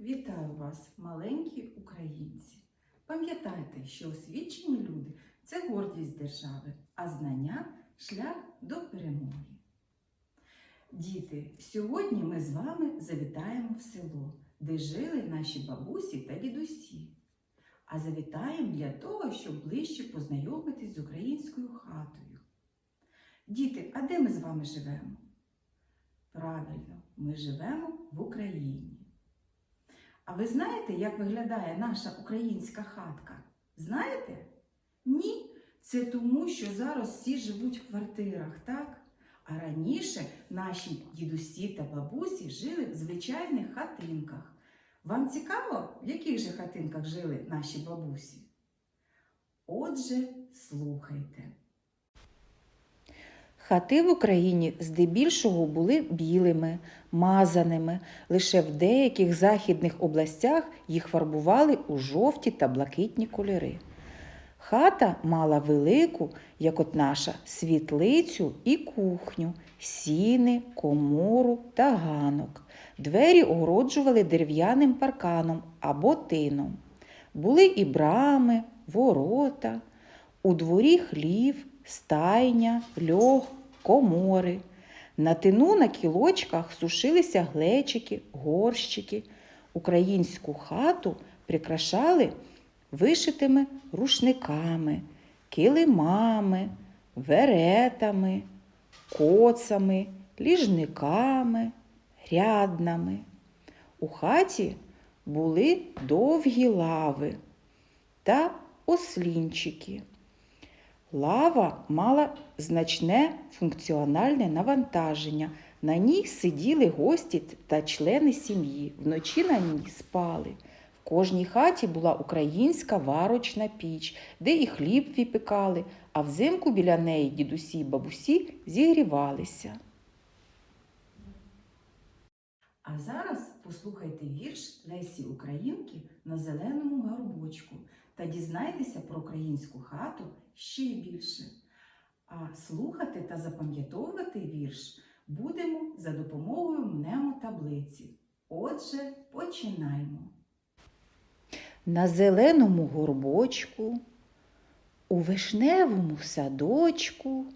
Вітаю вас, маленькі українці! Пам'ятайте, що освічені люди це гордість держави, а знання шлях до перемоги. Діти, сьогодні ми з вами завітаємо в село, де жили наші бабусі та дідусі. А завітаємо для того, щоб ближче познайомитись з українською хатою. Діти, а де ми з вами живемо? Правильно, ми живемо в Україні. А ви знаєте, як виглядає наша українська хатка? Знаєте? Ні. Це тому, що зараз всі живуть в квартирах, так? А раніше наші дідусі та бабусі жили в звичайних хатинках. Вам цікаво, в яких же хатинках жили наші бабусі? Отже, слухайте. Хати в Україні здебільшого були білими, мазаними. Лише в деяких західних областях їх фарбували у жовті та блакитні кольори. Хата мала велику, як от наша, світлицю і кухню, сіни, комору та ганок. Двері огороджували дерев'яним парканом або тином. Були і брами, ворота, у дворі хлів, стайня, льох, комори. На тину на кілочках сушилися глечики, горщики. Українську хату прикрашали вишитими рушниками, килимами, веретами, коцами, ліжниками, ряднами. У хаті були довгі лави та ослінчики. Лава мала значне функціональне навантаження. На ній сиділи гості та члени сім'ї. Вночі на ній спали. В кожній хаті була українська варочна піч, де і хліб випікали, а взимку біля неї дідусі й бабусі зігрівалися. А зараз послухайте вірш Лесі Українки на зеленому горбочку та дізнайтеся про українську хату ще більше. А слухати та запам'ятовувати вірш будемо за допомогою мнемотаблиці. Отже, починаємо. На зеленому горбочку, у вишневому садочку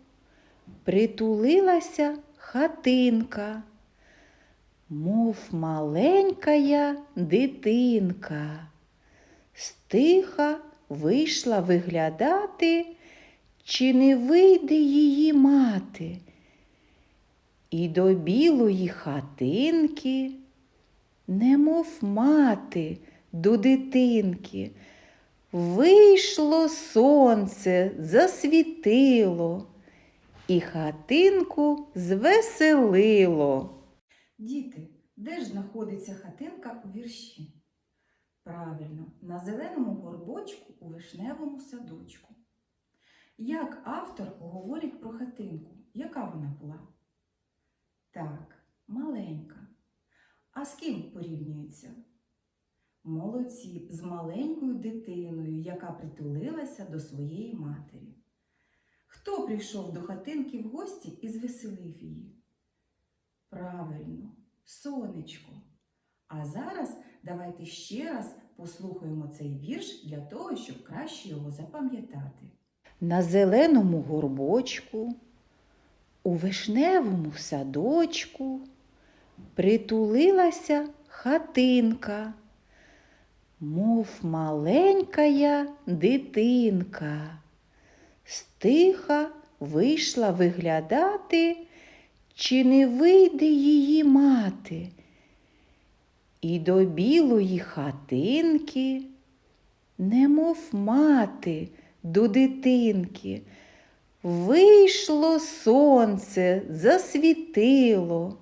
притулилася хатинка, мов маленькая дитинка. Стиха вийшла виглядати, чи не вийде її мати. І до білої хатинки, немов мати до дитинки, вийшло сонце, засвітило, і хатинку звеселило. Діти, де ж знаходиться хатинка у вірші? Правильно, на зеленому горбочку у вишневому садочку. Як автор говорить про хатинку? Яка вона була? Так, маленька. А з ким порівнюється? Молодці, з маленькою дитиною, яка притулилася до своєї матері. Хто прийшов до хатинки в гості і звеселив її? Правильно, сонечко. А зараз давайте ще раз послухаємо цей вірш для того, щоб краще його запам'ятати. На зеленому горбочку, у вишневому садочку притулилася хатинка, мов маленькая дитинка. Стиха вийшла виглядати, чи не вийде її мати. І до білої хатинки, немов мати до дитинки, вийшло сонце, засвітило,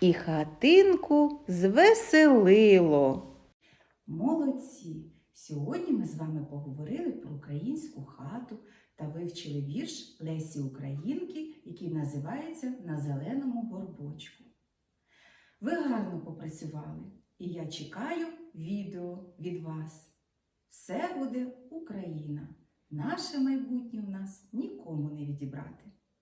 і хатинку звеселило. Молодці! Сьогодні ми з вами поговорили про українську хату та вивчили вірш Лесі Українки, який називається На зеленому горбочку. Ви гарно попрацювали, і я чекаю відео від вас. Все буде Україна. Наше майбутнє в нас нікому не відібрати.